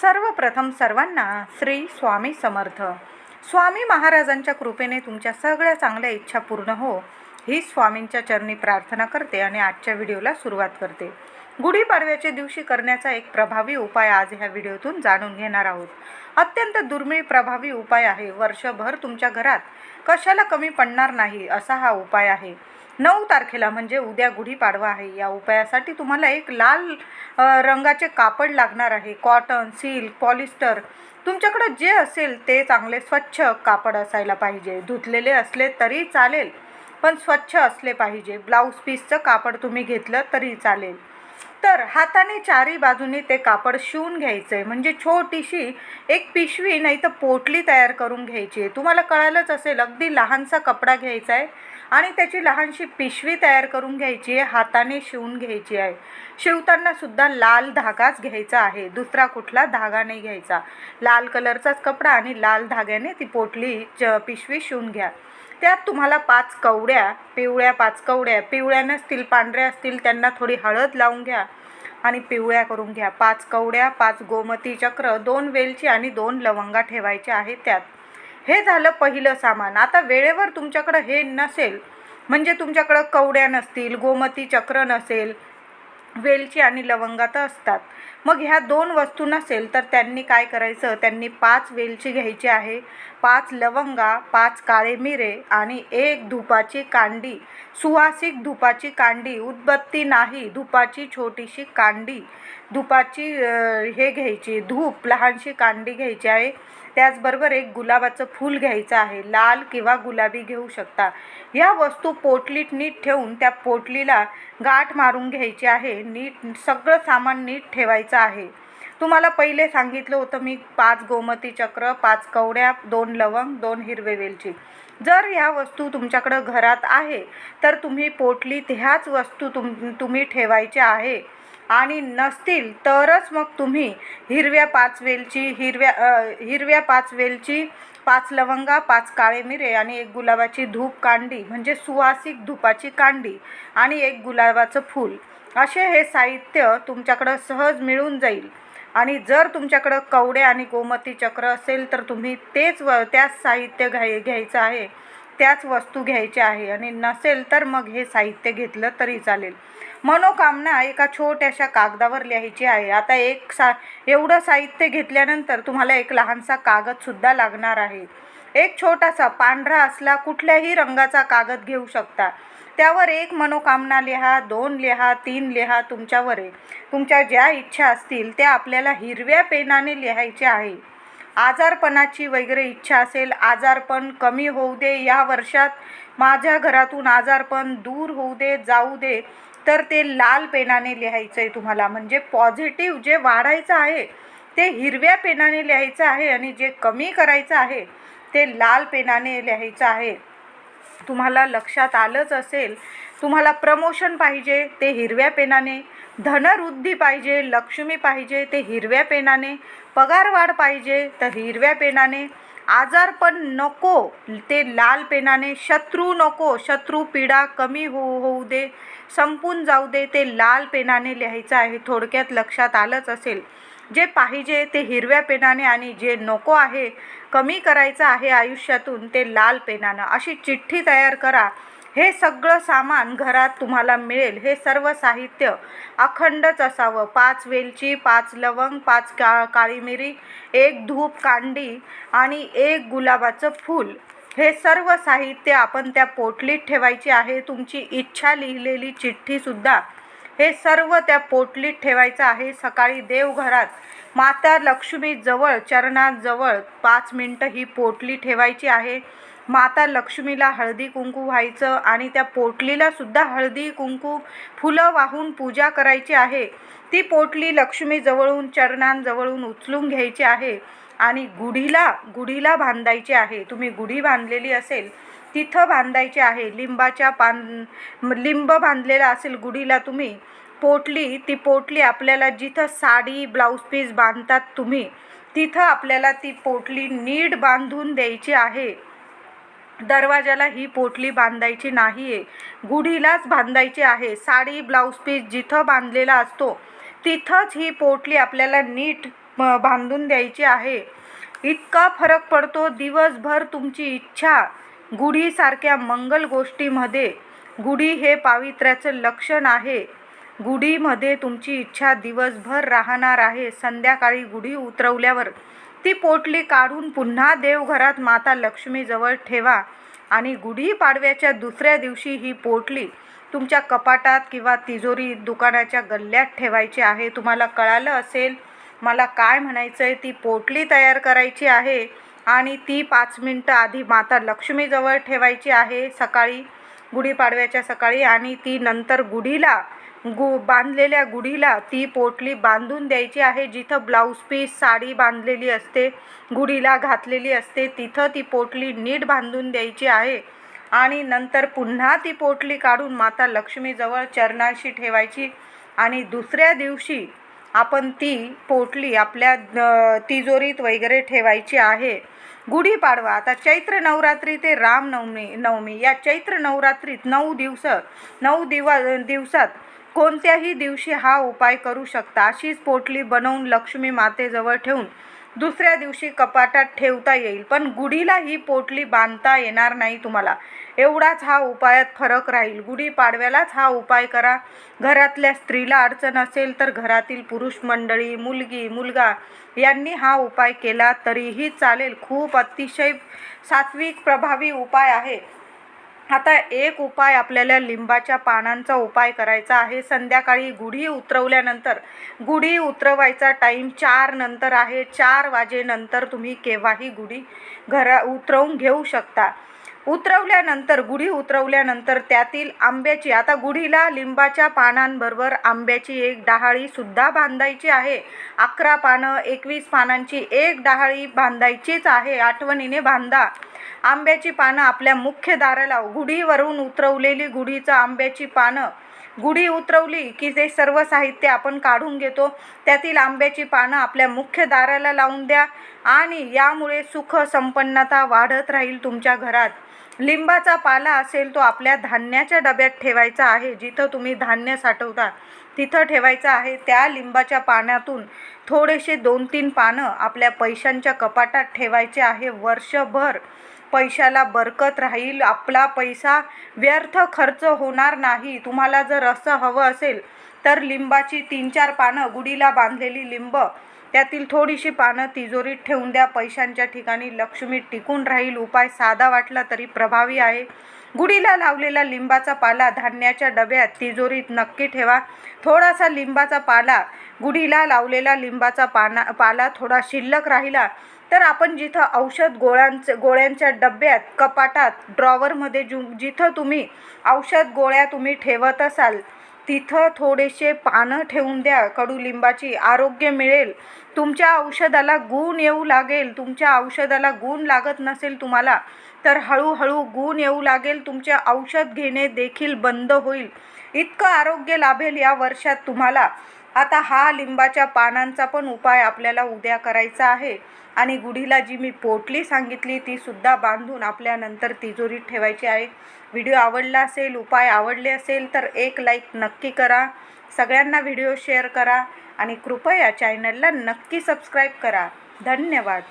सर्वप्रथम सर्वांना श्री स्वामी समर्थ. स्वामी महाराजांच्या कृपेने तुमच्या सगळ्या चांगल्या इच्छा पूर्ण हो. ही स्वामींच्या चरणी प्रार्थना करते आणि आजच्या व्हिडिओला सुरुवात करते. गुढीपाडव्याच्या दिवशी करण्याचा एक प्रभावी उपाय आज ह्या व्हिडिओतून जाणून घेणार आहोत. अत्यंत दुर्मिळ प्रभावी उपाय आहे. वर्षभर तुमच्या घरात कशाला कमी पडणार नाही असा हा उपाय आहे. नऊ तारखेला म्हणजे उद्या गुढीपाडवा आहे. या उपायासाठी तुम्हाला एक लाल रंगाचे कापड लागणार आहे. Cotton silk polyester. तुमच्याकडं जे असेल ते चांगले स्वच्छ कापड असायला पाहिजे. धुतलेले असले तरी चालेल पण स्वच्छ असले पाहिजे. ब्लाऊज पीसचं कापड तुम्ही घेतलं तरी चालेल. तर हाताने चारी बाजूनी ते कापड शिवून घ्यायचं. आहे म्हणजे छोटीशी एक पिशवी नाही तर पोटली तयार करून घ्यायची आहे. तुम्हाला कळालंच असेल अगदी लहानसा कपडा घ्यायचा आहे आणि त्याची लहानशी पिशवी तयार करून घ्यायची आहे हाताने शिवून घ्यायची आहे. शिवताना सुद्धा लाल धागाच घ्यायचा आहे. दुसरा कुठला धागा नाही घ्यायचा. लाल कलरचाच कपडा आणि लाल धाग्याने ती पोटली च पिशवी शिवून घ्या. त्यात तुम्हाला पाच कवड्या पिवळ्या पाच कवड्या पिवळ्या नसतील पांढऱ्या असतील त्यांना थोडी हळद लावून घ्या आणि पिवळ्या करून घ्या. पाच कवड्या पाच गोमती चक्र दोन वेलची आणि दोन लवंगा ठेवायच्या आहेत त्यात. हे झालं पहिलं सामान. आता वेळेवर तुमच्याकडं हे नसेल. म्हणजे तुमच्याकडं कवड्या नसतील गोमती चक्र नसेल वेलची आणि लवंगा तर असतात. मग ह्या दोन वस्तू नसेल तर त्यांनी काय करायचं? त्यांनी पाच वेलची घ्यायची आहे पाच लवंगा पाच काळे मिरे आणि एक धुपाची कांडी. सुवासिक धुपाची कांडी उदबत्ती नाही धुपाची छोटीशी कांडी. धुपाची हे घ्यायची धूप लहानशी कांडी घ्यायची आहे. त्याचबरोबर एक गुलाबाचं फूल घ्यायचं आहे लाल किंवा गुलाबी घेऊ शकता. या वस्तू पोटलीत नीट ठेवून त्या पोटलीला गाठ मारून घ्यायची आहे. नीट सगळं सामान नीट ठेवायचं आहे. तुम्हाला पहिले सांगितलं होतं मी पाच गोमती चक्र पाच कवड्या दोन लवंग दोन हिरवे वेलची. जर ह्या वस्तू तुमच्याकडं घरात आहे तर तुम्ही पोटलीत ह्याच वस्तू तुम तुम्ही ठेवायच्या आहे. आणि नसतील तरच मग तुम्ही हिरव्या पाच वेलची हिरव्या हिरव्या पाच वेलची पाच लवंगा पाच काळे मिरे आणि एक गुलाबाची धूप कांडी म्हणजे सुवासिक धुपाची कांडी आणि एक गुलाबाचं फूल. असे हे साहित्य तुमच्याकडं सहज मिळून जाईल. आणि जर तुमच्याकडं कवडे आणि गोमती चक्र असेल तर तुम्ही तेच व त्याच साहित्य घ्याय घ्यायचं आहे. त्याच वस्तू घ्यायच्या आहे. आणि नसेल तर मग हे साहित्य घेतलं तरी चालेल. मनोकामना एका छोट्याशा कागदावर लिहायची आहे. आता एक सा एवढं साहित्य घेतल्यानंतर तुम्हाला एक लहानसा कागदसुद्धा लागणार आहे. एक छोटासा पांढरा असला कुठल्याही रंगाचा कागद घेऊ शकता. त्यावर एक मनोकामना लिहा दोन लिहा तीन लिहा तुमच्यावर आहे. तुमच्या ज्या इच्छा असतील त्या आपल्याला हिरव्या पेनाने लिहायच्या आहे. आजारपणाची वगैरे इच्छा असेल आजारपण कमी होऊ दे. या वर्षात माझ्या घरातून आजारपण दूर होऊ दे जाऊ दे. तर ते लाल पेनाने लिहायचं आहे तुम्हाला. म्हणजे पॉझिटिव्ह जे वाढायचं आहे ते हिरव्या पेनाने लिहायचं आहे आणि जे कमी करायचं आहे ते लाल पेनाने लिहायचं आहे. तुम्हाला लक्षात आलंच असेल तुम्हाला प्रमोशन पाहिजे ते हिरव्या पेनाने. धनवृद्धी पाहिजे लक्ष्मी पाहिजे ते हिरव्या पेनाने. पगारवाढ पाहिजे तर हिरव्या पेनाने. आजारपण नको ते लाल पेनाने. शत्रू नको शत्रू पीडा कमी होऊ होऊ दे. संपून जाऊ दे ते लाल पेनाने लिहायचं आहे. थोडक्यात लक्षात आलंच असेल. जे पाहिजे ते हिरव्या पेनाने आणि जे नको आहे कमी करायचं आहे आयुष्यातून ते लाल पेनानं. अशी चिठ्ठी तयार करा. हे सगळं सामान घरात तुम्हाला मिळेल. हे सर्व साहित्य अखंडच असावं. पाच वेलची पाच लवंग पाच का काळी मिरी एक धूप कांडी आणि एक गुलाबाचं फूल. हे सर्व साहित्य आपण त्या पोटलीत ठेवायचे आहे. तुमची इच्छा लिहिलेली चिठ्ठीसुद्धा हे सर्व त्या पोटलीत ठेवायचं आहे. सकाळी देवघरात माता लक्ष्मीजवळ चरणाजवळ पाच मिनटं ही पोटली ठेवायची आहे. माता लक्ष्मीला हळदी कुंकू व्हायचं आणि त्या पोटलीला सुद्धा हळदी कुंकू फुलं वाहून पूजा करायची आहे. ती पोटली लक्ष्मीजवळून चरणांजवळून उचलून घ्यायची आहे आणि गुढीला गुढीला बांधायची आहे. तुम्ही गुढी बांधलेली असेल तिथं बांधायचे आहे. लिंबाच्या पान लिंब बांधलेला असेल गुढीला तुम्ही पोटली ती पोटली आपल्याला जिथं साडी ब्लाऊज पीस बांधतात तुम्ही तिथं आपल्याला ती पोटली नीट बांधून द्यायची आहे. दरवाजाला ही पोटली बांधायची नाही आहे गुढीलाच बांधायची आहे. साडी ब्लाऊज पीस जिथं बांधलेला असतो तिथंच ही पोटली आपल्याला नीट बांधून द्यायची आहे. इतका फरक पडतो. दिवसभर तुमची इच्छा गुढीसारख्या मंगल गोष्टीमध्ये गुढी हे पावित्र्याचं लक्षण आहे. गुढीमध्ये तुमची इच्छा दिवसभर राहणार आहे. संध्याकाळी गुढी उतरवल्यावर ती पोटली काढून पुन्हा देवघरात माता लक्ष्मीजवळ ठेवा आणि गुढीपाडव्याच्या दुसऱ्या दिवशी ही पोटली तुमच्या कपाटात किंवा तिजोरी दुकानाच्या गल्ल्यात ठेवायची आहे. तुम्हाला कळालं असेल? मला काय म्हणायचं आहे ती पोटली तयार करायची आहे. आणि ती पाच मिनटं आधी माता लक्ष्मीजवळ ठेवायची आहे. सकाळी गुढीपाडव्याच्या सकाळी आणि ती नंतर गुढीला गु बांधलेल्या गुढीला ती पोटली बांधून द्यायची आहे. जिथं ब्लाऊज पीस साडी बांधलेली असते गुढीला घातलेली असते तिथं ती पोटली नीट बांधून द्यायची आहे. आणि नंतर पुन्हा ती पोटली काढून माता लक्ष्मीजवळ चरणाशी ठेवायची आणि दुसऱ्या दिवशी आपण ती पोटली आपल्या तिजोरीत वगैरे ठेवायची आहे. गुढीपाडवा आता चैत्र नवरात्री ते रामनवमी नवमी. या चैत्र नवरात्रीत नऊ दिवस नऊ दिवा दिवसात कोणत्याही दिवशी हा उपाय करू शकता. अशीच पोटली बनवून लक्ष्मी मातेजवळ ठेवून दुसऱ्या दिवशी कपाटात ठेवता येईल पण गुढीला ही पोटली बांधता येणार नाही तुम्हाला. एवढाच हा उपायात फरक राहील. गुढीपाडव्यालाच हा उपाय करा. घरातल्या स्त्रीला अडचण असेल तर घरातील पुरुष मंडळी मुलगी मुलगा यांनी हा उपाय केला तरीही चालेल. खूप अतिशय सात्विक प्रभावी उपाय आहे. आता एक उपाय आपल्याला लिंबाच्या पानांचा उपाय करायचा आहे. संध्याकाळी गुढी उतरवल्यानंतर गुढी उतरवायचा टाईम चार नंतर आहे. चार वाजेनंतर तुम्ही केव्हाही गुढी घरा उतरवून घेऊ शकता. उतरवल्यानंतर गुढी उतरवल्यानंतर त्यातील आंब्याची आता गुढीला लिंबाच्या पानांबरोबर आंब्याची एक डहाळीसुद्धा बांधायची आहे. अकरा पानं एकवीस पानांची एक डहाळी बांधायचीच आहे. आठवणीने बांधा. आंब्याची पानं आपल्या मुख्य दाराला गुढीवरून उतरवलेली गुढीचं आंब्याची पानं. गुढी उतरवली की ते सर्व साहित्य आपण काढून घेतो. त्यातील आंब्याची पानं आपल्या मुख्य दाराला लावून द्या आणि यामुळे सुख संपन्नता वाढत राहील तुमच्या घरात. लिंबाचा पाला असेल तो आपल्या धान्याच्या डब्यात ठेवायचा आहे जिथं तुम्ही धान्य साठवता तिथं ठेवायचं आहे. त्या लिंबाच्या पाण्यातून थोडेसे दोन तीन पानं आपल्या पैशांच्या कपाटात ठेवायचे आहे. वर्षभर पैशाला बरकत राहील. आपला पैसा व्यर्थ खर्च होणार नाही. तुम्हाला जर असं हवं असेल तर लिंबाची तीन चार पानं गुडीला बांधलेली लिंब त्यातील थोडीशी पानं तिजोरीत ठेवून द्या. पैशांच्या ठिकाणी लक्ष्मी टिकून राहील. उपाय साधा वाटला तरी प्रभावी आहे. गुढीला लावलेला लिंबाचा पाला धान्याच्या डब्यात तिजोरीत नक्की ठेवा. थोडासा लिंबाचा पाला गुढीला लावलेला लिंबाचा पाना पाला थोडा शिल्लक राहिला तर आपण जिथं औषध गोळ्यांचे गोळ्यांच्या डब्यात कपाटात ड्रॉवरमध्ये जु जिथं तुम्ही औषध गोळ्या तुम्ही ठेवत असाल तिथं थोडेसे पानं ठेवून द्या कडुलिंबाची आरोग्य मिळेल. तुमच्या औषधाला गुण येऊ लागेल. तुमच्या औषधाला गुण लागत नसेल तुम्हाला तर हळूहळू गुण येऊ लागेल. तुमचे औषध घेणे देखील बंद होईल. इतकं आरोग्य लाभेल या वर्षात तुम्हाला. आता हा लिंबाच्या पानांचा पण उपाय आपल्याला उद्या करायचा आहे. आणि गुढीला जी मी पोटली सांगितली ती सुद्धा बांधून आपल्यानंतर तिजोरीत ठेवायची आहे. व्हिडिओ आवडला असेल उपाय आवडले असेल तर एक लाईक नक्की करा. सगळ्यांना व्हिडिओ शेअर करा. आणि कृपया चॅनलला नक्की सबस्क्राईब करा. धन्यवाद.